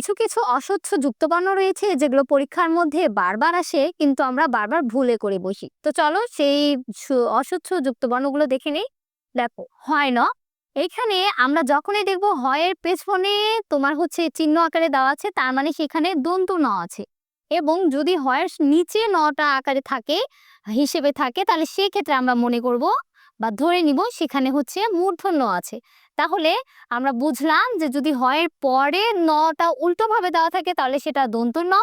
কিছু কিছু অস্বচ্ছ যুক্তবর্ণ রয়েছে যেগুলো পরীক্ষার মধ্যে বারবার আসে, কিন্তু আমরা বারবার ভুলে করে বসি। তো চলো সেই অস্বচ্ছ যুক্তবর্ণগুলো দেখে নেই। দেখো, হয় না। এখানে আমরা যখনই দেখব হয়ের পেছনে তোমার হচ্ছে চিহ্ন আকারে দেওয়া আছে, তার মানে সেখানে দন্তু ন আছে। এবং যদি হয়ের নিচে নটা আকারে থাকে, হিসেবে থাকে, তাহলে সেক্ষেত্রে আমরা মনে করব বা ধরে নিব সেখানে হচ্ছে মূর্ধন্য আছে। তাহলে আমরা বুঝলাম যে যদি হয়ের পরে নটা উল্টোভাবে দেওয়া থাকে তাহলে সেটা দন্ত ন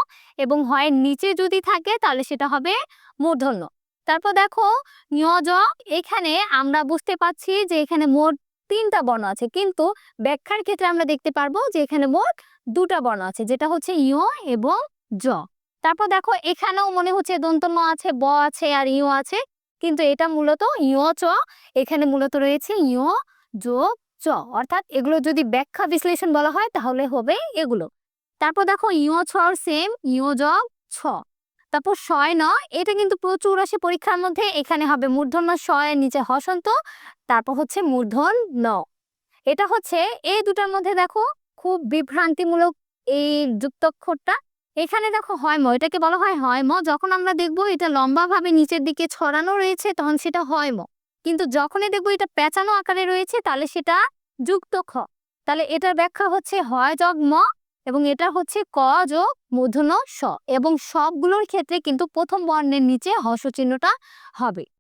এবং হয়ের নিচে যদি থাকে তাহলে সেটা হবে মূর্ধন্য। তারপর দেখো ঞজ, এখানে আমরা বুঝতে পাচ্ছি যে এখানে মোট তিনটা বর্ণ আছে। কিন্তু ব্যাখ্যার ক্ষেত্রে আমরা দেখতে পারব যে এখানে মোট দুটা বর্ণ আছে, যেটা হচ্ছে ইয় এবং জ। তারপর দেখো এখানেও মনে হচ্ছে দন্ত ন আছে, ব আছে আর ইয় আছে। কিন্তু এটা মূলত ইয় চ। এখানে মূলত রয়েছে ইয়, যোগ, চ। অর্থাৎ এগুলো যদি ব্যাখ্যা বিশ্লেষণ বলা হয় তাহলে হবে এগুলো। তারপর দেখো ইয় ছর সেম ইয় যোগ, ছ। তারপর শয় ন, এটা কিন্তু প্রচুর আসে পরীক্ষার মধ্যে। এখানে হবে মূর্ধন্য শয়ের নিচে হসন্ত। তারপর হচ্ছে মূর্ধন, ন। এটা হচ্ছে এই দুটার মধ্যে দেখো খুব বিভ্রান্তিমূলক এই যুক্তাক্ষরটা। এখানে দেখো হয় ম, এটাকে বলা হয় হয় ম, যখন আমরা দেখব এটা লম্বাভাবে নিচের দিকে ছড়ানো রয়েছে, তখন সেটা হয় ম। কিন্তু যখনই দেখব এটা পেঁচানো আকারে রয়েছে, তাহলে সেটা যুক্ত খ। তাহলে এটার ব্যাখ্যা হচ্ছে হয় যোগ ম এবং এটা হচ্ছে ক যোগ মূর্ধন্য স এবং সবগুলোর ক্ষেত্রে কিন্তু প্রথম বর্ণের নিচে হস চিহ্নটা হবে।